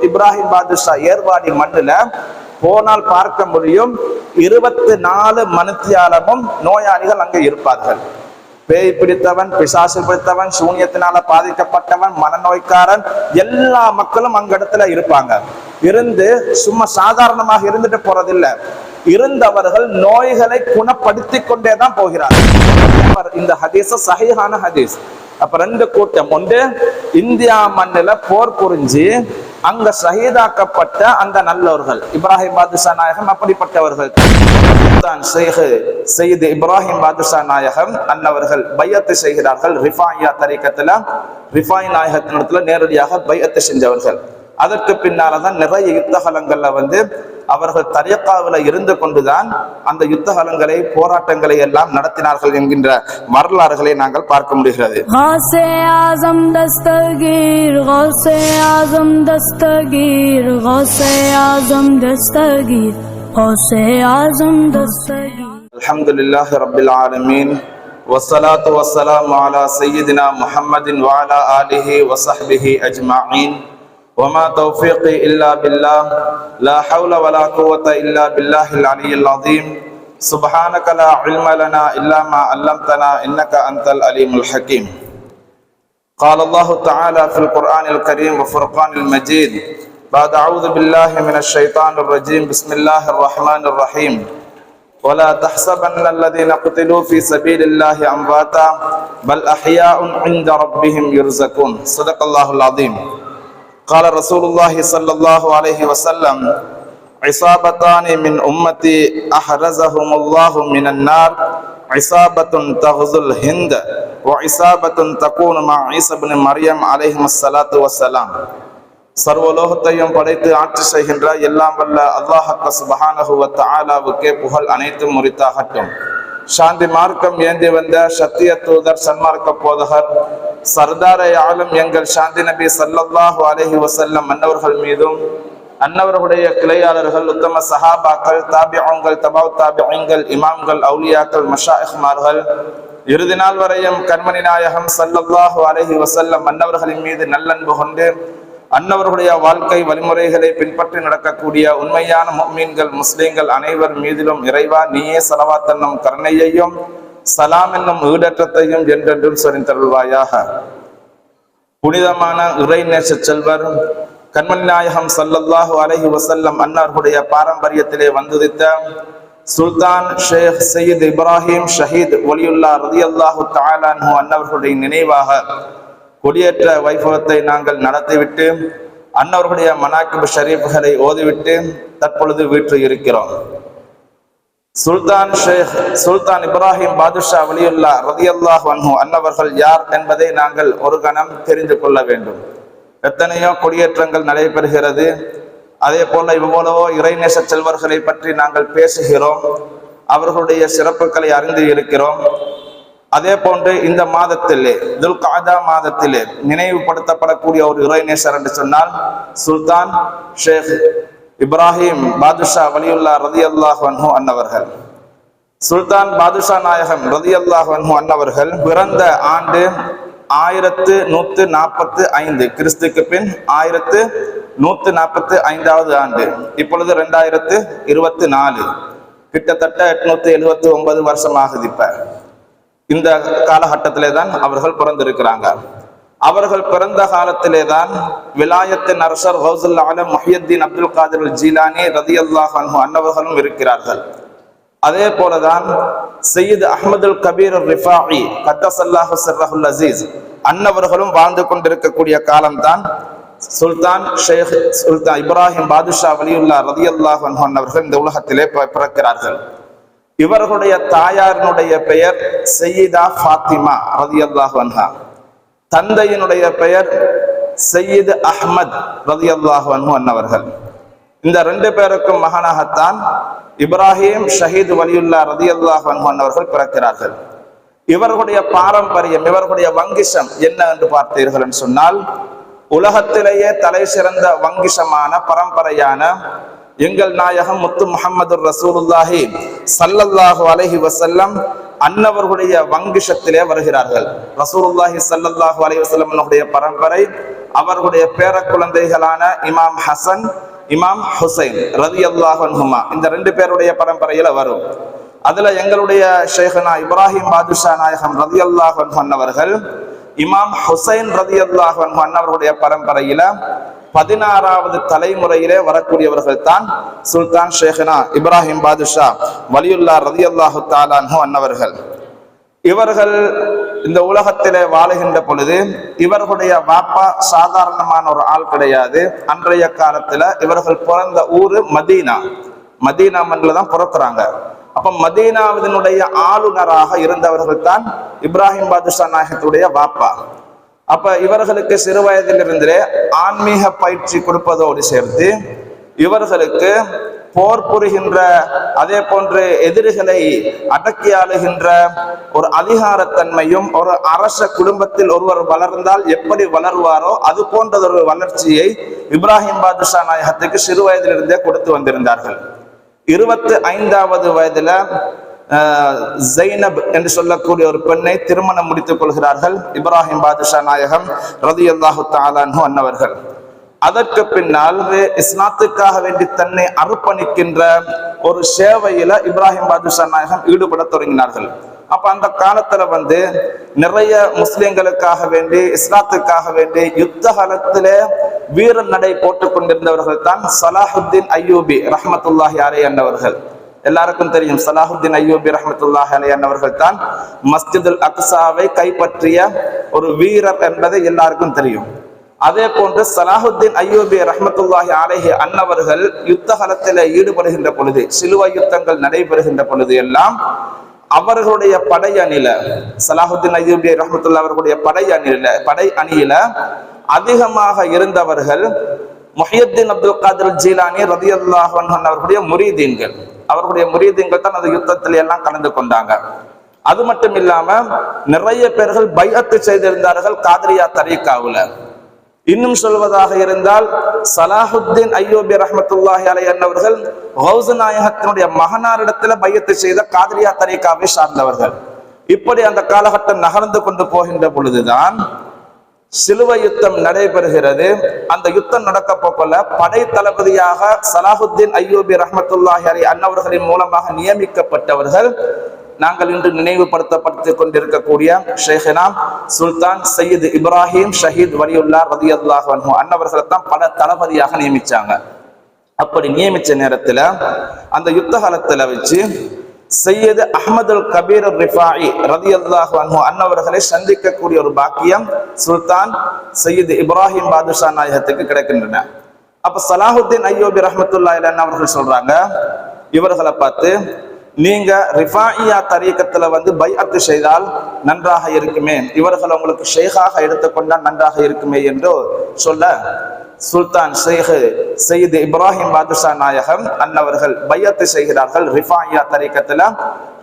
இப்ராஹிம் பாதுஷா ஏர்வாடி மண்ணுல போனால் பார்க்க முடியும். இருபத்தி நாலு மணித்தியாலமும் நோயாளிகள் அங்கே இருப்பார்கள். பேய் பிடித்தவன் பிசாசு பிடித்தவன் சூனியத்தினால பாதிக்கப்பட்டவன் மனநோய்க்காரன் எல்லா மக்களும் அங்க இடத்துல இருப்பாங்க. இருந்து சும்மா சாதாரணமாக இருந்துட்டு போறதில்லை. இருந்தவர்கள் நோய்களை குணப்படுத்தி கொண்டே தான் போகிறார்கள். இந்த ஹதீஸ் சஹீஹான ஹதீஸ். அப்ப ரெண்டு கூட்டம் ஒன்று இந்தியா மண்ணில போர் புரிஞ்சு அங்க சகிதாக்கப்பட்ட அந்த நல்லவர்கள். இப்ராஹிம் பாதுஷா நாயகம் அப்படிப்பட்டவர்கள். தான் செய்து இப்ராஹிம் பாதுஷா நாயகம் அன்னவர்கள் பையத்து செய்கிறார்கள். ரிஃபாயா தரிக்கத்துல ரிஃபாய் நாயகத்தினத்துல நேரடியாக பையத்தை செஞ்சவர்கள். அதற்கு பின்னாலதான் நிறைய யுத்தகலங்கள்ல வந்து அவர்கள் தரியக்காவில இருந்து கொண்டுதான் அந்த யுத்தகலங்களை போராட்டங்களை எல்லாம் நடத்தினார்கள் என்கின்ற வரலாறுகளை நாங்கள் பார்க்க முடிகிறது غوث اعظم دستگیر غوث اعظم دستگیر غوث اعظم دستگیر غوث اعظم دستگیر الحمد لله رب العالمين والصلاة والسلام على سيدنا محمد وعلى آله وصحبه أجمعين وما توفيقي إلا بالله لا حول ولا قوة إلا بالله العلي العظيم. سبحانك لا علم لنا إلا ما علمتنا إنك أنت العليم الحكيم. قال الله تعالى في القرآن الكريم وفرقان المجيد بعد أعوذ بالله من الشيطان الرجيم بسم الله الرحمن الرحيم. ولا تحسبن الذين قتلوا في سبيل الله أمواتا بل أحياء عند ربهم يرزقون. صدق الله العظيم. قال رسول الله صلى الله عليه وسلم عصابتان من أمتي أحرزهم الله من النار عصابة تغزو الهند وعصابة تكون مع عيسى بن مريم عليهم الصلاة والسلام சர்வலோகத்தையும் படைத்து ஆட்சி செய்கின்ற எல்லாம் வல்ல அல்லாஹக்க சுபஹானஹு வ தஆலாவுக்கே புகழ் அனைத்தும் முறித்தாகட்டும் சாந்தி மார்க்கம் ஏந்தி வந்த சத்திய தூதர் சன்மார்க்க போதகர் சர்தாரை ஆளும் எங்கள் சாந்தி நபி ஸல்லல்லாஹு அலஹி வசல்லம் அன்னவர்கள் மீதும் அன்னவர்களுடைய கிளையாளர்கள் உத்தம சஹாபாக்கள் தாபியங்கள் தபாவ் தாபியங்கள் இமாம்கள் அவுலியாக்கள் மஷாஹ்மார்கள் இறுதி நாள் வரையும் கண்மணி நாயகம் ஸல்லல்லாஹு அலஹி வசல்லம் அன்னவர்களின் மீது நல்லன்பு கொண்டு அன்னவர்களுடைய வாழ்க்கை வழிமுறைகளை பின்பற்றி நடக்கக்கூடிய உண்மையான மீன்கள் முஸ்லிம்கள் அனைவர் மீதிலும் இறைவா நீயே சலவாத்தன்னும் கருணையையும் சலாம் என்னும் ஈடற்றத்தையும் என்றென்றும் சொரிந்தருள்வாயாக. புனிதமான இறை நேச செல்வர் கண்மணி நாயகம் சல்லல்லாஹு அலஹி வசல்லம் அன்னார்களுடைய பாரம்பரியத்திலே வந்துதித்த சுல்தான் ஷேக் சையீத் இப்ராஹிம் ஷஹீத் ஒலியுல்லா ரதியல்லாஹு தாலான் அன்னவர்களுடைய நினைவாக கொடியேற்ற வைபவத்தை நாங்கள் நடத்திவிட்டு அன்னவர்களுடைய மனாக்கிபு ஷரீஃப்களை ஓதிவிட்டு தற்பொழுது வீட்டில் இருக்கிறோம். சுல்தான் ஷேக் சுல்தான் இப்ராஹிம் பாதுஷா வலியுல்லா ரதியல்லாஹ் வன்ஹு அன்னவர்கள் யார் என்பதை நாங்கள் ஒரு கணம் தெரிந்து கொள்ள வேண்டும். எத்தனையோ கொடியேற்றங்கள் நடைபெறுகிறது. அதே போல இவ்வளவோ இறைநேச செல்வர்களை பற்றி நாங்கள் பேசுகிறோம். அவர்களுடைய சிறப்புகளை அறிந்து இருக்கிறோம். அதே போன்று இந்த மாதத்திலே துல் காதா மாதத்திலே நினைவுபடுத்தப்படக்கூடிய ஒரு இறைநேசர் என்று சொன்னால் சுல்தான் ஷேக் இப்ராஹிம் பாதுஷா வலியுல்லா ரதி அல்லாஹன்ஹு அன்னவர்கள். சுல்தான் பாதுஷா நாயகம் ரதி அல்லாஹன்ஹு அன்னவர்கள் பிறந்த ஆண்டு ஆயிரத்து நூத்து நாற்பத்து ஐந்து கிறிஸ்துக்கு பின் ஆயிரத்து நூத்து நாற்பத்து ஐந்தாவது ஆண்டு. இப்பொழுது ரெண்டாயிரத்து இருபத்தி நாலு. கிட்டத்தட்ட எட்நூத்தி எழுபத்தி ஒன்பது வருஷமாக இப்போ இப்ப. இந்த காலகட்டத்திலே தான் அவர்கள் பிறந்திருக்கிறாங்க. அவர்கள் பிறந்த காலத்திலே தான் விலாயத்தின் அரசர் ஹவுசுல் ஆலம் முஹியத்தீன் அப்துல் காதிர் ஜீலானி ரதி அல்லாஹ் அன்னவர்களும் இருக்கிறார்கள். அதே போலதான் சையீத் அஹ்மதுல் கபீர் ரிஃபாஇ கத்தசல்லாஹு சர்ரஹுல் அசீஸ் அன்னவர்களும் வாழ்ந்து கொண்டிருக்கக்கூடிய காலம்தான் சுல்தான் ஷேக் சுல்தான் இப்ராஹிம் பாதுஷா வலியுல்லா ரதி அல்லாஹ் அன்னவர்கள் இந்த உலகத்திலே பிறக்கிறார்கள். இவர்களுடைய தாயாரினுடைய பெயர் சையீதா ஃபாத்திமா ரதியல்லாஹு அன்ஹா. தந்தையினுடைய பெயர் சையீத் அஹ்மத் ரதி அன்ஹு அன்னவர்கள். இந்த ரெண்டு பேருக்கும் மகனாகத்தான் இப்ராஹிம் ஷஹீத் வலியுல்லா ரதி அன்ஹு அன்னவர்கள் பிறக்கிறார்கள். இவர்களுடைய பாரம்பரியம் இவர்களுடைய வங்கிஷம் என்ன என்று பார்த்தீர்கள் என்று சொன்னால் உலகத்திலேயே தலை சிறந்த வங்கிசமான பரம்பரையான எங்கள் நாயகம் முத்து முகமது ரசூலுல்லாஹி சல்லல்லாஹு அலஹி வசல்லம் அன்னவர்களுடைய வங்கிஷத்திலே வருகிறார்கள். ரசூலுல்லாஹி சல்லல்லாஹு அலைஹி வஸல்லம் பரம்பரை அவர்களுடைய பேர குழந்தைகளான இமாம் ஹசன் இமாம் ஹுசைன் ரதி அல்லாஹன்ஹுமா இந்த ரெண்டு பேருடைய பரம்பரையில வரும். அதுல எங்களுடைய ஷேகனா இப்ராஹிம் பாதுஷா நாயகம் ரதி அல்லாஹன் அன்னவர்கள் இமாம் ஹுசைன் ரதி அல்லாஹன் அன்னவர்களுடைய பரம்பரையில பதினாறாவது தலைமுறையிலே வரக்கூடியவர்கள் தான் சுல்தான் ஷேகனா இப்ராஹிம் பாதுஷா வலியுல்லா ரலியல்லாஹு தாலான்ஹு அன்னவர்கள். இவர்கள் இந்த உலகத்திலே வாழுகின்ற பொழுது இவர்களுடைய வாப்பா சாதாரணமான ஒரு ஆள் கிடையாது. அன்றைய காலத்துல இவர்கள் பிறந்த ஊரு மதீனா. மதீனா மண்ணில் தான் பிறக்கிறாங்க. அப்ப மதீனாவினுடைய ஆளுநராக இருந்தவர்கள் தான் இப்ராஹிம் பாதுஷா நாயகத்துடைய வாப்பா. அப்ப இவர்களுக்கு சிறு வயதிலிருந்தே ஆன்மீக பயிற்சி கொடுப்பதோடு சேர்த்து இவர்களுக்கு போர் புரிகின்ற அதே போன்று எதிரிகளை அடக்கி ஆளுகின்ற ஒரு அதிகாரத்தன்மையும் ஒரு அரச குடும்பத்தில் ஒருவர் வளர்ந்தால் எப்படி வளருவாரோ அது போன்றதொரு வளர்ச்சியை இப்ராஹிம் பாதுஷா நாயகத்துக்கு சிறு வயதிலிருந்தே கொடுத்து வந்திருந்தார்கள். இருபத்தி ஐந்தாவது வயதுல ஜைனப் என்று சொல்லக்கூடிய ஒரு பெண்ணை திருமணம் முடித்துக் கொள்கிறார்கள். இப்ராஹிம் பாதுஷா நாயகம் ரதி அல்லாஹு தாலான்ஹு அன்னவர்கள். அதற்கு பின்னால் இஸ்லாத்துக்காக வேண்டி தன்னை அர்ப்பணிக்கின்ற ஒரு சேவையில இப்ராஹிம் பாதுஷா நாயகம் ஈடுபட தொடங்கினார்கள். அப்ப அந்த காலத்துல வந்து நிறைய முஸ்லிம்களுக்காக வேண்டி இஸ்லாத்துக்காக வேண்டி யுத்த காலத்திலே வீர நடை போட்டுக் கொண்டிருந்தவர்கள் தான் சலாஹுத்தீன் ஐயூபி ரஹமத்துல்லாஹி அலை அன்னவர்கள். எல்லாருக்கும் தெரியும். சலாஹுத்தீன் ஐயூபி ரஹமத்துல்லாஹ் அலை அன்னவர்கள் தான் மஸ்ஜிதுல் அக்ஸாவை கைப்பற்றிய ஒரு வீரர் என்பதை எல்லாருக்கும் தெரியும். அதே போன்று சலாஹுத்தீன் ஐயூபி ரஹமத்துல்லாஹி அலேஹி அன்னவர்கள் யுத்த காலத்தில் ஈடுபடுகின்ற பொழுது சிலுவை யுத்தங்கள் நடைபெறுகின்ற பொழுது எல்லாம் அவர்களுடைய படை அணியில சலாஹுத்தீன் ஐயூபி ரஹமத்துல்லா அவர்களுடைய படை அணியில படை அணியில அதிகமாக இருந்தவர்கள் முஹியுத்தீன் அப்துல் காதிர் ஜீலானி ரதியல்லாஹு அன்ஹு அவர்களுடைய முரீதீன்கள். அவர்களுடைய முறியதுங்கள் தான் அந்த யுத்தத்தில் எல்லாம் கலந்து கொண்டாங்க. அது மட்டும் இல்லாம நிறைய பேர்கள் பயத்து செய்திருந்தார்கள் காதிரியா தரீக்காவுல. இன்னும் சொல்வதாக இருந்தால் சலாஹுத்தீன் ஐயோபி ரஹமத்துல்லாஹி அலை அன்னவர்கள் ஹவுசு நாயகத்தினுடைய மகனாரிடத்துல பையத்து செய்த காதிரியா தரீக்காவை சார்ந்தவர்கள். இப்படி அந்த காலகட்டம் நகர்ந்து கொண்டு போகின்ற பொழுதுதான் சிலுவை யுத்தம் நடைபெறுகிறது. அந்த யுத்தம் நடக்க போக்கல படை தளபதியாக சலாஹுத்தீன் ஐயோபி ரஹமத்துல்லாஹி அலி அன்னவர்களின் மூலமாக நியமிக்கப்பட்டவர்கள். நாங்கள் இன்று நினைவுபடுத்தப்படுத்திக் கொண்டிருக்கக்கூடிய ஷேஹினா சுல்தான் சையீத் இப்ராஹிம் ஷஹீத் வலியுல்லா ரதி அல்லாஹ் அன்னவர்களை தான் பட தளபதியாக நியமிச்சாங்க. அப்படி நியமிச்ச நேரத்துல அந்த யுத்த காலத்துல வச்சு சையது அஹமதுல் கபீர் ரிஃபாயி ரதி அல்லாஹ் அன்னவர்களை சந்திக்கக்கூடிய ஒரு பாக்கியம் சுல்தான் சையது இப்ராஹிம் பாதுஷா நாயகத்துக்கு கிடைக்கின்றன. அப்ப சலாஹுத்தீன் ஐயோபி ரஹமத்துல்லா அவர்கள் சொல்றாங்க இவர்களை பார்த்து நீங்க ரிஃபாயியா தரீக்கத்துல வந்து பைஅத்து செய்தால் நன்றாக இருக்குமே இவர்கள் உங்களுக்கு ஷேகாக எடுத்துக்கொண்டால் நன்றாக இருக்குமே என்று சொல்ல சுல்தான் ஷேக் சையது இப்ராஹிம் பாதுஷா நாயகம் அன்னவர்கள் பையத்தை செய்கிறார்கள். ரிஃபாயா தரீக்கத்துல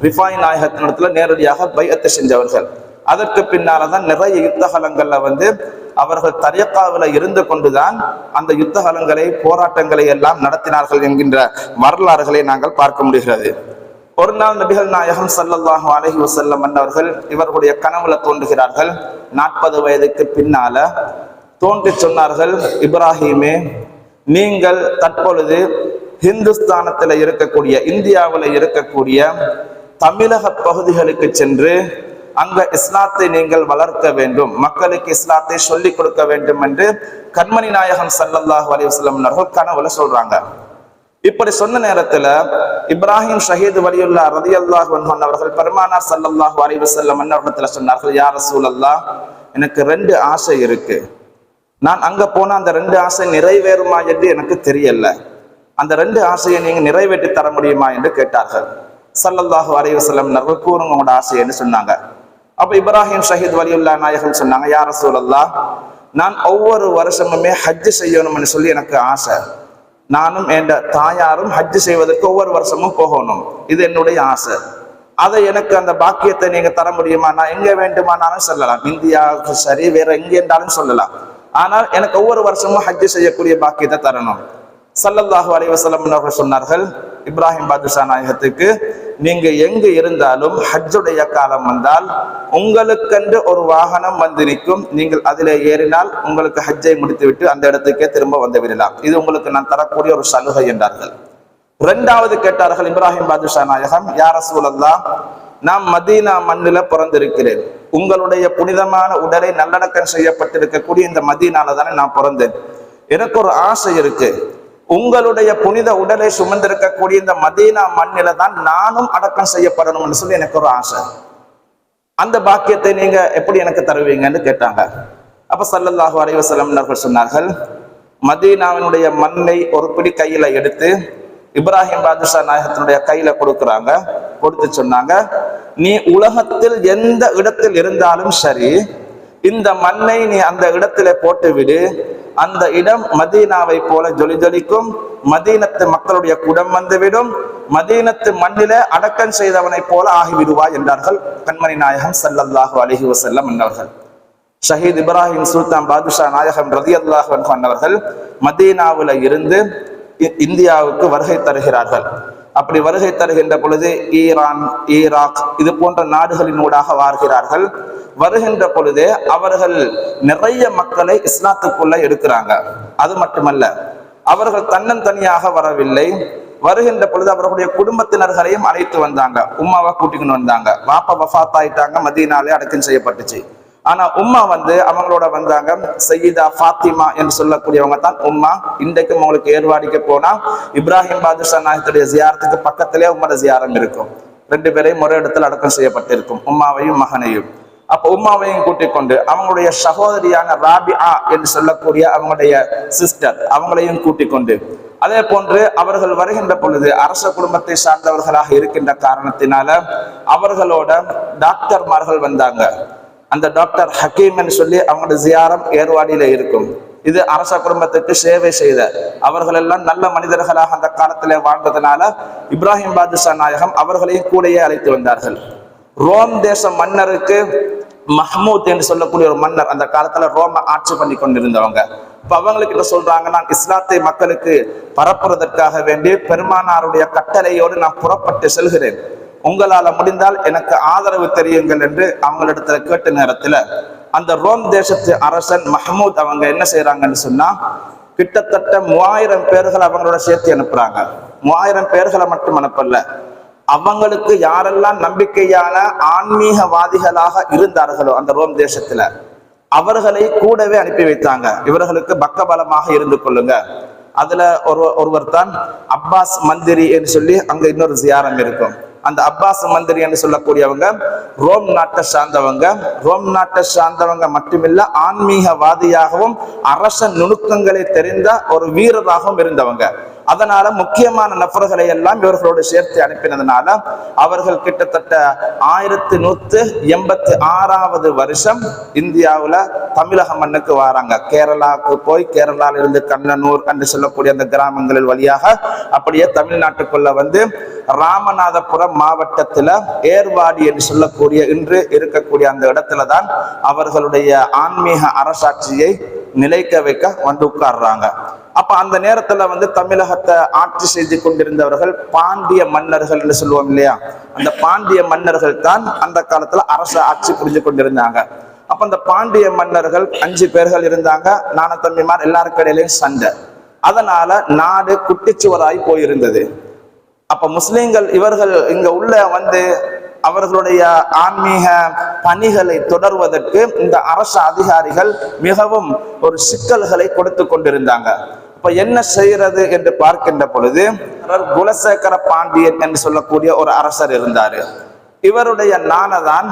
ரிஃபாய் நாயகத்தினிடத்துல நேரடியாக பையத்தை செஞ்சவர்கள். அதற்கு பின்னாலதான் நிறைய யுத்தகலங்கள்ல வந்து அவர்கள் தரியக்காவில இருந்து கொண்டுதான் அந்த யுத்தகலங்களை போராட்டங்களை எல்லாம் நடத்தினார்கள் என்கின்ற வரலாறுகளை நாங்கள் பார்க்க முடிகிறது. ஒரு நாள் நபிகள் நாயகம் சல்லல்லாஹு அலஹி வசல்லம் அன்னவர்கள் இவர்களுடைய கனவுல தோன்றுகிறார்கள். நாற்பது வயதுக்கு பின்னால தோன்றி சொன்னார்கள் இப்ராஹிமே நீங்கள் தற்பொழுது ஹிந்துஸ்தானத்தில் இருக்கக்கூடிய இந்தியாவில் இருக்கக்கூடிய தமிழக பகுதிகளுக்கு சென்று அங்க இஸ்லாத்தை நீங்கள் வளர்க்க வேண்டும் மக்களுக்கு இஸ்லாத்தை சொல்லிக் கொடுக்க வேண்டும் என்று கண்மணி நாயகம் சல்லல்லாஹ் அலைஹி அவர்கள் கனவுல சொல்றாங்க. இப்படி சொன்ன நேரத்துல இப்ராஹிம் ஷஹீத் வலியுல்லா ரதி அல்லாஹ் அவர்கள் பெருமானார் சல்லல்லாஹ் அலைஹி அவர்களிடத்துல சொன்னார்கள் யார் சூழல்லா எனக்கு ரெண்டு ஆசை இருக்கு. நான் அங்க போனா அந்த ரெண்டு ஆசை நிறைவேறுமா என்று எனக்கு தெரியல. அந்த ரெண்டு ஆசையை நீங்க நிறைவேற்றி தர முடியுமா என்று கேட்டார்கள். சல்லல்லாஹு அலைஹி வஸல்லம் கூறுங்க உங்களோட ஆசை என்று சொன்னாங்க. அப்ப இப்ராஹிம் ஷஹீத் வலியுல்லா நாயகம் சொன்னாங்க யார சூழல்லா நான் ஒவ்வொரு வருஷமுமே ஹஜ் செய்யணும்னு சொல்லி எனக்கு ஆசை. நானும் என் தாயாரும் ஹஜ்ஜு செய்வதற்கு ஒவ்வொரு வருஷமும் போகணும். இது என்னுடைய ஆசை. அதை எனக்கு அந்த பாக்கியத்தை நீங்க தர முடியுமா? நான் எங்க வேண்டுமானாலும் சொல்லலாம். இந்தியாவுக்கு சரி வேற எங்க இருந்தாலும் சொல்லலாம். ஆனால் எனக்கு ஒவ்வொரு வருஷமும் ஹஜ்ஜு செய்யக்கூடிய பாக்கியத்தை தரணும். சல்லல்லாஹு அலைஹி அவர்கள் சொன்னார்கள் இப்ராஹிம் பாதுஷா நாயகத்துக்கு நீங்க எங்கு இருந்தாலும் ஹஜ்ஜுடைய காலம் வந்தால் உங்களுக்கென்று ஒரு வாகனம் வந்திருக்கும் நீங்கள் அதிலே ஏறினால் உங்களுக்கு ஹஜ்ஜை முடித்துவிட்டு அந்த இடத்துக்கே திரும்ப வந்து விடலாம். இது உங்களுக்கு நான் தரக்கூடிய ஒரு சலுகை என்றார்கள். இரண்டாவது கேட்டார்கள் இப்ராஹிம் பாதுஷா நாயகம் யார சூழல்லா நான் மதீனா மண்ணில பிறந்திருக்கிறேன். உங்களுடைய புனிதமான உடலை நல்லடக்கம் செய்யப்பட்டிருக்கக்கூடிய இந்த மதீனால தானே நான் பிறந்தேன். எனக்கு ஒரு ஆசை இருக்கு. உங்களுடைய புனித உடலை சுமந்திருக்கக்கூடிய இந்த மதீனா மண்ணில தான் நானும் அடக்கம் செய்யப்படணும்னு சொல்லி எனக்கு ஒரு ஆசை. அந்த பாக்கியத்தை நீங்க எப்படி எனக்கு தருவீங்கன்னு கேட்டாங்க. அப்ப சல்லல்லாஹு அலைஹி சொன்னார்கள் மதீனாவினுடைய மண்ணை ஒரு பிடி கையில எடுத்து இப்ராஹிம் பாதுஷா நாயகத்தினுடைய கையில கொடுக்குறாங்க. கொடுத்து சொன்னாங்க நீ உலகத்தில் எந்த இடத்தில் இருந்தாலும் சரி இந்த மண்ணை நீ அந்த இடத்துல போட்டு விடு அந்த இடம் மதீனாவை போல ஜொலி ஜொலிக்கும். மதீனத்து மக்களுடைய குடம் வந்துவிடும். மதீனத்து மண்ணில அடக்கம் செய்தவனைப் போல ஆகிவிடுவாய் என்றார்கள் கண்மணி நாயகம் சல்லல்லாஹு அலஹி வசல்லம் என்றவர்கள் ஷஹீத் இப்ராஹிம் சுல்தான் பாதுஷா நாயகம் ரதி அல்லாஹ் அவர்கள் மதீனாவுல இருந்து இந்தியாவுக்கு வருகை தருகிறார்கள். அப்படி வருகை தருகின்ற பொழுது ஈரான் ஈராக் இது போன்ற நாடுகளினூடாக வாழ்கிறார்கள். வருகின்ற பொழுது அவர்கள் நிறைய மக்களை இஸ்லாத்துக்குள்ள எடுக்கிறாங்க. அது மட்டுமல்ல அவர்கள் தன்னந்தனியாக வரவில்லை. வருகின்ற பொழுது அவர்களுடைய குடும்பத்தினர்களையும் அழைத்து வந்தாங்க. உம்மாவை கூட்டிக்கொண்டு வந்தாங்க. வாப்பா வஃத் ஆயிட்டாங்க மதீனாலே அடக்கம் செய்யப்பட்டுச்சு. ஆனா உம்மா வந்து அவங்களோட வந்தாங்க. சையீதா ஃபாத்திமா என்று சொல்லக்கூடியவங்க தான் உம்மா. இன்றைக்கும் உங்களுக்கு ஏர்வாடிக்கு போனா இப்ராஹிம் பாதுஷா நாயகத்துடைய ஜியாரத்துக்கு பக்கத்திலே உம்மோட ஜியாரம் இருக்கும். ரெண்டு பேரையும் ஒரே இடத்துல அடக்கம் செய்யப்பட்டிருக்கும். உம்மாவையும் மகனையும். அப்ப உம்மாவையும் கூட்டிக் கொண்டு அவங்களுடைய சகோதரியான ராபி ஆ என்று சொல்லக்கூடிய அவங்களுடைய சிஸ்டர் அவங்களையும் கூட்டிக் கொண்டு. அதே போன்று அவர்கள் வருகின்ற பொழுது அரச குடும்பத்தை சார்ந்தவர்களாக இருக்கின்ற காரணத்தினால அவர்களோட டாக்டர்மார்கள் வந்தாங்க. அந்த டாக்டர் ஹக்கீம்னு சொல்லி அவங்களோட ஜியாரம் ஏர்வாடியில இருக்கும். இது அரச குடும்பத்துக்கு சேவை செய்த அவர்கள் எல்லாம் நல்ல மனிதர்களாக அந்த காலத்திலே வாழ்ந்ததுனால இப்ராஹிம் பாதுஷா நாயகம் அவர்களையும் கூடயே அழைத்து வந்தார்கள். ரோம் தேச மன்னருக்கு மஹமூத் என்று சொல்லக்கூடிய ஒரு மன்னர் அந்த காலத்துல ரோம ஆட்சி பண்ணி கொண்டிருந்தவங்க. இப்ப அவங்களுக்கு என்ன சொல்றாங்க நான் இஸ்லாத்தை மக்களுக்கு பரப்புறதற்காக வேண்டி பெருமானாருடைய கட்டளையோடு நான் புறப்பட்டு செல்கிறேன். உங்களால முடிந்தால் எனக்கு ஆதரவு தெரியுங்கள் என்று அவங்களிடத்துல கேட்ட நேரத்துல அந்த ரோம் தேசத்து அரசன் மஹமூத் அவங்க என்ன செய்யறாங்கன்னு சொன்னா கிட்டத்தட்ட மூவாயிரம் பேர்கள் அவங்களோட சேர்த்து அனுப்புறாங்க. மூவாயிரம் பேர்களை மட்டும் அனுப்பல. அவங்களுக்கு யாரெல்லாம் நம்பிக்கையான ஆன்மீகவாதிகளாக இருந்தார்களோ அந்த ரோம் தேசத்துல அவர்களை கூடவே அனுப்பி வைத்தாங்க. இவர்களுக்கு பக்கபலமாக இருந்து கொள்ளுங்க. அதுல ஒரு ஒருவர் தான் அப்பாஸ் மந்திரி என்று சொல்லி அங்க இன்னொரு ஜியாரம் இருக்கும். அந்த அப்பாஸ் மந்திரி என்று சொல்லக்கூடியவங்க ரோம் நாட்டை சார்ந்தவங்க ரோம் நாட்டை சார்ந்தவங்க மட்டுமில்ல ஆன்மீகவாதியாகவும் அரச நுணுக்கங்களை தெரிந்த ஒரு வீரராகவும் இருந்தவங்க. அதனால முக்கியமான நபர்களை எல்லாம் இவர்களோடு சேர்த்து அனுப்பினதுனால அவர்கள் கிட்டத்தட்ட ஆயிரத்தி நூத்து எண்பத்தி ஆறாவது வருஷம் இந்தியாவில் தமிழக மண்ணுக்கு வராங்க. கேரளாவுக்கு போய் கேரளாவிலிருந்து இருந்து கண்ணனூர் என்று சொல்லக்கூடிய அந்த கிராமங்களில் வழியாக அப்படியே தமிழ்நாட்டுக்குள்ள வந்து ராமநாதபுரம் மாவட்டத்தில் ஏர்வாடி என்று சொல்லக்கூடிய இன்று இருக்கக்கூடிய அந்த இடத்துல தான் அவர்களுடைய ஆன்மீக அரசாட்சியை நிலைக்க வைக்க வந்து உட்கார்றாங்க. அப்ப அந்த நேரத்துல வந்து தமிழகத்தை ஆட்சி செய்து கொண்டிருந்தவர்கள் பாண்டிய மன்னர்கள் என்று சொல்லுவோம் இல்லையா? அந்த பாண்டிய மன்னர்கள் தான் அந்த காலத்துல அரச ஆட்சி புரிஞ்சு கொண்டிருந்தாங்க. அப்ப அந்த பாண்டிய மன்னர்கள் அஞ்சு பேர்கள் இருந்தாங்க நான தம்பிமார் எல்லாருக்கடையிலையும் சண்டை. அதனால நாடு குட்டிச்சுவராய் போயிருந்தது. அப்ப முஸ்லிம்கள் இவர்கள் இங்க உள்ள வந்து அவர்களுடைய ஆன்மீக பணிகளை தொடர்வதற்கு இந்த அரசு அதிகாரிகள் மிகவும் ஒரு சிக்கல்களை கொடுத்து கொண்டிருந்தாங்க. இப்ப என்ன செய்யறது என்று பார்க்கின்ற பொழுது அவர் குலசேகர பாண்டியன் என்று சொல்லக்கூடிய ஒரு அரசர் இருந்தாரு. இவருடைய நானதான்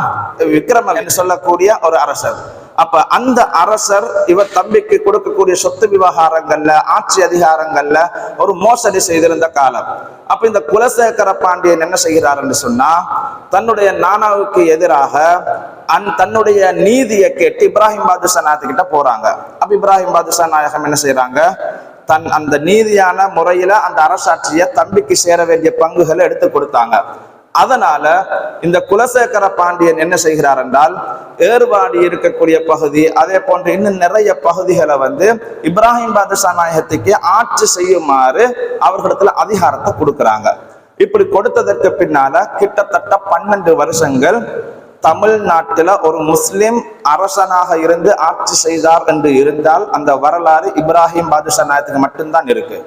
விக்ரமன் என்று சொல்லக்கூடிய ஒரு அரசர். அப்ப அந்த அரசர் இவர் தம்பிக்கு கொடுக்கக்கூடிய சொத்து விவகாரங்கள்ல ஆட்சி அதிகாரங்கள்ல ஒரு மோசடி செய்திருந்த காலம். அப்ப இந்த குலசேகர பாண்டியன் என்ன செய்கிறார் என்று சொன்னா தன்னுடைய நானாவுக்கு எதிராக அந் தன்னுடைய நீதியை கேட்டு இப்ராஹிம் பாதுஷா நாயகத்து போறாங்க. அப்ப இப்ராஹிம் பாதுஷா நாயகம் என்ன செய்யறாங்க தன் அந்த நீதியான முறையில அந்த அரசாட்சியை தம்பிக்கு சேர வேண்டிய பங்குகளை எடுத்து கொடுத்தாங்க. அதனால இந்த குலசேகர பாண்டியன் என்ன செய்கிறார் என்றால் ஏர்வாடி இருக்கக்கூடிய பகுதி அதே போன்ற இன்னும் நிறைய பகுதிகளை வந்து இப்ராஹிம் பாதுஷா நாயகத்துக்கு ஆட்சி செய்யுமாறு அவர்களிடத்துல அதிகாரத்தை கொடுக்குறாங்க. இப்படி கொடுத்ததற்கு பின்னால கிட்டத்தட்ட பன்னெண்டு வருஷங்கள் தமிழ்நாட்டில் ஒரு முஸ்லிம் அரசனாக இருந்து ஆட்சி செய்தார் என்று இருந்தால் அந்த வரலாறு இப்ராஹிம் பாதுஷா நாயகத்துக்கு மட்டும்தான் இருக்கு.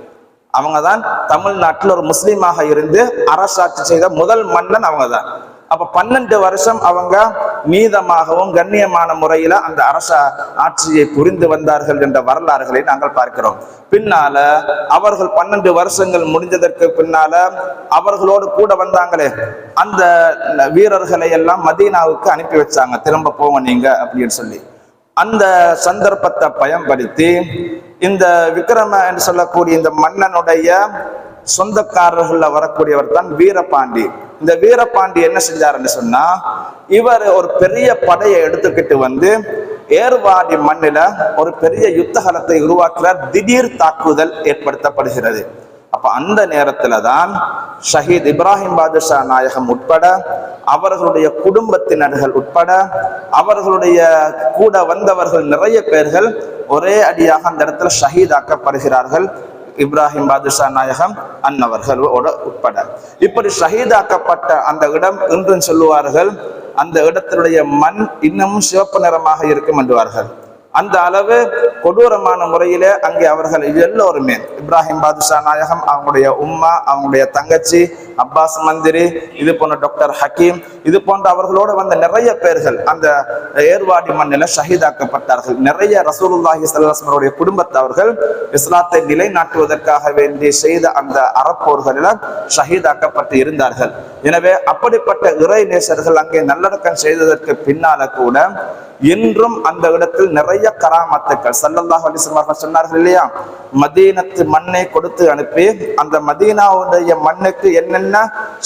அவங்க தான் தமிழ்நாட்டில் ஒரு முஸ்லீமாக இருந்து அரசாட்சி செய்த முதல் மன்னன் அவங்க தான் அப்ப பன்னெண்டு வருஷம் அவங்க மீதமாகவும் கண்ணியமான முறையில அந்த அரச ஆட்சியை புரிந்து வந்தார்கள் என்ற வரலாறுகளை நாங்கள் பார்க்கிறோம். பின்னால அவர்கள் பன்னெண்டு வருஷங்கள் முடிஞ்சதற்கு பின்னால அவர்களோடு கூட வந்தாங்களே. அந்த வீரர்களை எல்லாம் மதீனாவுக்கு அனுப்பி வச்சாங்க. திரும்ப போங்க நீங்க அப்படின்னு சொல்லி. அந்த சந்தர்ப்பத்தை பயன்படுத்தி இந்த விக்ரம என்று சொல்லக்கூடிய இந்த மன்னனுடைய சொந்தக்காரர்கள வரக்கூடியவர் தான் வீரபாண்டி. இந்த வீரபாண்டி என்ன செஞ்சாருன்னு சொன்னா இவர் ஒரு பெரிய படையை எடுத்துக்கிட்டு வந்து ஏர்வாடி மண்ணில ஒரு பெரிய யுத்தகலத்தை உருவாக்குறார். திடீர் தாக்குதல் ஏற்படுத்தப்படுகிறது. அப்ப அந்த நேரத்துல தான் ஷஹீத் இப்ராஹிம் பாதுஷா நாயகம் உட்பட அவர்களுடைய குடும்பத்தினர்கள் உட்பட அவர்களுடைய கூட வந்தவர்கள் நிறைய பேர்கள் ஒரே அடியாக அந்த இடத்துல ஷஹீதாக்கப்படுகிறார்கள் இப்ராஹிம் பாதுஷா நாயகம் அன்னவர்களோட உட்பட. இப்படி ஷஹீதாக்கப்பட்ட அந்த இடம் என்றும் சொல்லுவார்கள். அந்த இடத்தினுடைய மண் இன்னமும் சிவப்பு நிறமாக இருக்கும் என்றுவார்கள் அந்த அளவு கொடூரமான முறையில அங்கே அவர்கள் எல்லோருமே இப்ராஹிம் பாதுஷா நாயகம் அவங்களுடைய உம்மா அவங்களுடைய தங்கச்சி அப்பாஸ் மந்திரி இது போன்ற டாக்டர் ஹக்கீம் இது போன்ற அவர்களோடு வந்த நிறைய பேர்கள் அந்த ஏர்வாடி மண்ணில் ஷஹீதாக்கப்பட்டார்கள். நிறைய ரசூலுல்லாஹி சல்லாஸ்மருடைய குடும்பத்தவர்கள் இஸ்லாத்தை நிலைநாட்டுவதற்காக வேண்டி செய்த அந்த அறப்போர்களில் ஷஹீதாக்கப்பட்டு இருந்தார்கள். எனவே அப்படிப்பட்ட இறை நேசர்கள் அங்கே நல்லடக்கம் செய்ததற்கு பின்னால கூட இன்றும் அந்த இடத்தில் நிறைய கராமத்துக்கள் சல்லல்லாஹ் அலைஹி சொன்னார்கள் இல்லையா? மதீனத்து மண்ணை கொடுத்து அனுப்பி அந்த மதீனாவுடைய மண்ணுக்கு என்னென்ன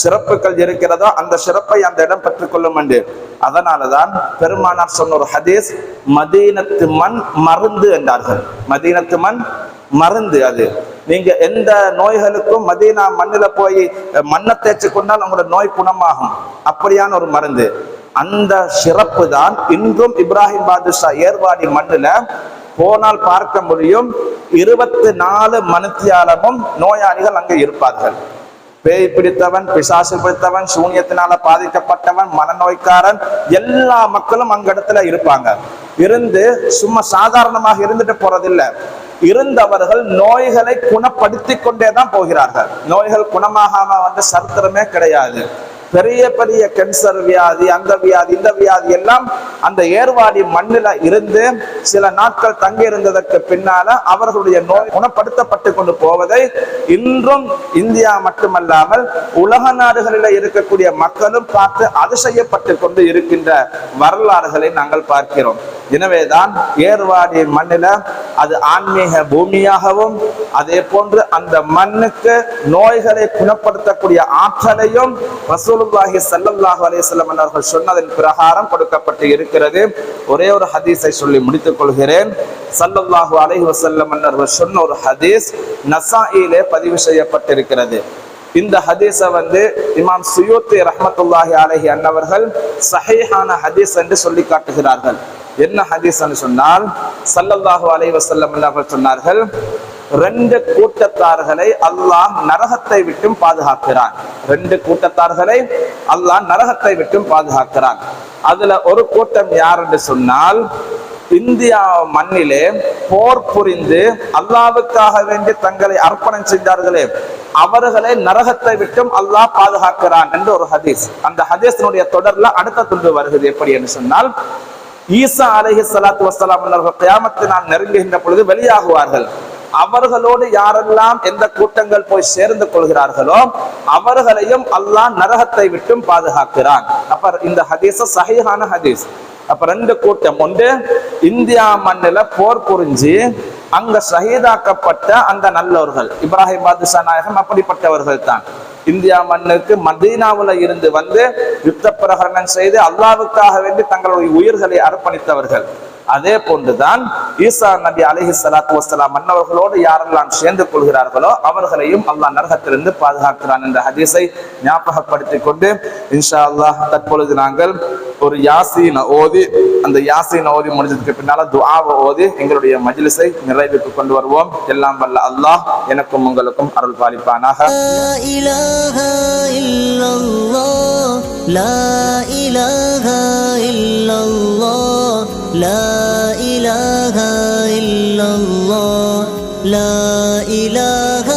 சிறப்புகள் இருக்கிறதோ அந்த சிறப்பை அந்த இடம் பெற்றுக்கொள்ளும் என்று. அதனாலதான் பெருமானார் சொன்ன ஒரு ஹதீஸ் மதீனத்து மண் மருந்து என்றார்கள். மதீனத்து மண் மருந்து அது. நீங்க எந்த நோய்களுக்கும் மதீனா மண்ணில போய் மண்ணை தேய்ச்சி கொண்டால் உங்களோட நோய் குணமாகும். அப்படியான ஒரு மருந்து. அந்த சிறப்பு தான் இன்றும் இப்ராஹிம் பாதுஷா ஏர்வாடி மண்ணுல போனால் பார்க்க முடியும். இருபத்தி நாலு மணித்தியாலமும் நோயாளிகள் அங்கே இருப்பார்கள். பேய் பிடித்தவன் பிசாசு பிடித்தவன் சூனியத்தினால பாதிக்கப்பட்டவன் மனநோய்க்காரன் எல்லா மக்களும் அங்க இடத்துல இருப்பாங்க. இருந்து சும்மா சாதாரணமாக இருந்துட்டு போறதில்லை. இருந்தவர்கள் நோய்களை குணப்படுத்தி கொண்டே தான் போகிறார்கள். நோய்கள் குணமாகாம வந்து சரித்திரமே கிடையாது. பெரிய பெரிய கேன்சர் வியாதி அந்த வியாதி இந்த வியாதி எல்லாம் அந்த ஏர்வாடி மண்ணில இருந்து சில நாட்கள் தங்கி இருந்ததற்கு பின்னால அவர்களுடைய நோய் குணப்படுத்தப்பட்டு கொண்டு போவதை இன்றும் இந்தியா மட்டுமல்லாமல் உலக நாடுகளில் இருக்கக்கூடிய மக்களும் பார்த்து அதிசயப்பட்டு கொண்டு இருக்கின்ற வரலாறுகளை நாங்கள் பார்க்கிறோம். எனவேதான் ஏர்வாடி மண்ணில அது ஆன்மீக பூமியாகவும் அதே போன்று அந்த மண்ணுக்கு நோய்களை குணப்படுத்தக்கூடிய ஆற்றலையும் ரசூலுல்லாஹி ஸல்லல்லாஹு அலையம் அவர்கள் சொன்னதன் பிரகாரம் கொடுக்கப்பட்டு இருக்கிறது. ஒரே ஒரு ஹதீஸை சொல்லி முடித்துக் கொள்கிறேன். ஸல்லல்லாஹு அலைஹி வசல்லம் அவர்கள் சொன்ன ஒரு ஹதீஸ் நசாயிலே பதிவு செய்யப்பட்டிருக்கிறது. இந்த ஹதீஸை வந்து இமாம் சுயூத்தி ரஹமத்துல்லாஹி அலஹி அன்னவர்கள் சஹீஹான ஹதீஸ் என்று சொல்லி காட்டுகிறார்கள். என்ன ஹதீஸ்னு சொன்னால் சல்லல்லாஹு அலைஹி வஸல்லம் அவர்கள் சொன்னார்கள் ரெண்டு கூட்டத்தார்களை அல்லாஹ் நரகத்தை விட்டும் பாதுகாக்கிறான். ரெண்டு கூட்டத்தார்களை அல்லாஹ் நரகத்தை விட்டும் பாதுகாக்கிறான். அதுல ஒரு கூட்டம் யார் என்று சொன்னால் இந்தியா மண்ணிலே போர் புரிந்து அல்லாவுக்காக வேண்டி தங்களை அர்ப்பணம் செய்தார்களே அவர்களை நரகத்தை விட்டும் அல்லாஹ் பாதுகாக்கிறான் என்று ஒரு ஹதீஸ். அந்த ஹதீஸினுடைய தொடர்ல அடுத்த துண்டு வருகிறது. எப்படி என்று சொன்னால் ஈசா அலஹி சலாத்து வசலாம் அவர்கள் நான் நெருங்குகின்ற பொழுது வெளியாகுவார்கள். அவர்களோடு யாரெல்லாம் எந்த கூட்டங்கள் போய் சேர்ந்து கொள்கிறார்களோ அவர்களையும் அல்லாஹ் நரகத்தை விட்டும் பாதுகாக்கிறான். அப்ப இந்த ஹதீஸ சகிஹான ஹதீஸ். அப்ப ரெண்டு கூட்டம். ஒன்று இந்தியா மண்ணில போர் புரிஞ்சு அங்க ஷஹீதாக்கப்பட்ட அந்த நல்லவர்கள் இப்ராஹிம் பாதுஷா நாயகம் அப்படிப்பட்டவர்கள் தான். இந்தியா மண்ணுக்கு மதீனாவில் இருந்து வந்து யுத்த பிரகடனம் செய்து அல்லாவுக்காக வேண்டி தங்களுடைய உயிர்களை அர்ப்பணித்தவர்கள். அதே போன்றுதான் ஈசா நபி அலஹி சலாத்து வசலாம் மன்னவர்களோடு யாரெல்லாம் சேர்ந்து கொள்கிறார்களோ அவர்களையும் அல்லாஹ் நரகத்திலிருந்து பாதுகாக்கிறான் என்ற ஹதீஸை ஞாபகப்படுத்திக் கொண்டு இன்ஷா அல்லாஹ் தற்பொழுது நாங்கள் ஒரு யாசீன ஓதி அந்த யாசீன ஓதி முடிஞ்சதுக்கு பின்னால துஆவை ஓதி எங்களுடைய மஜ்லிஸை நிறைவுக்கு கொண்டு வருவோம் எல்லாம் வல்ல அல்லாஹ் எனக்கும் உங்களுக்கும் அருள் பாலிப்பானாக لا إله إلا الله لا إله إلا الله لا إله إلا الله لا إله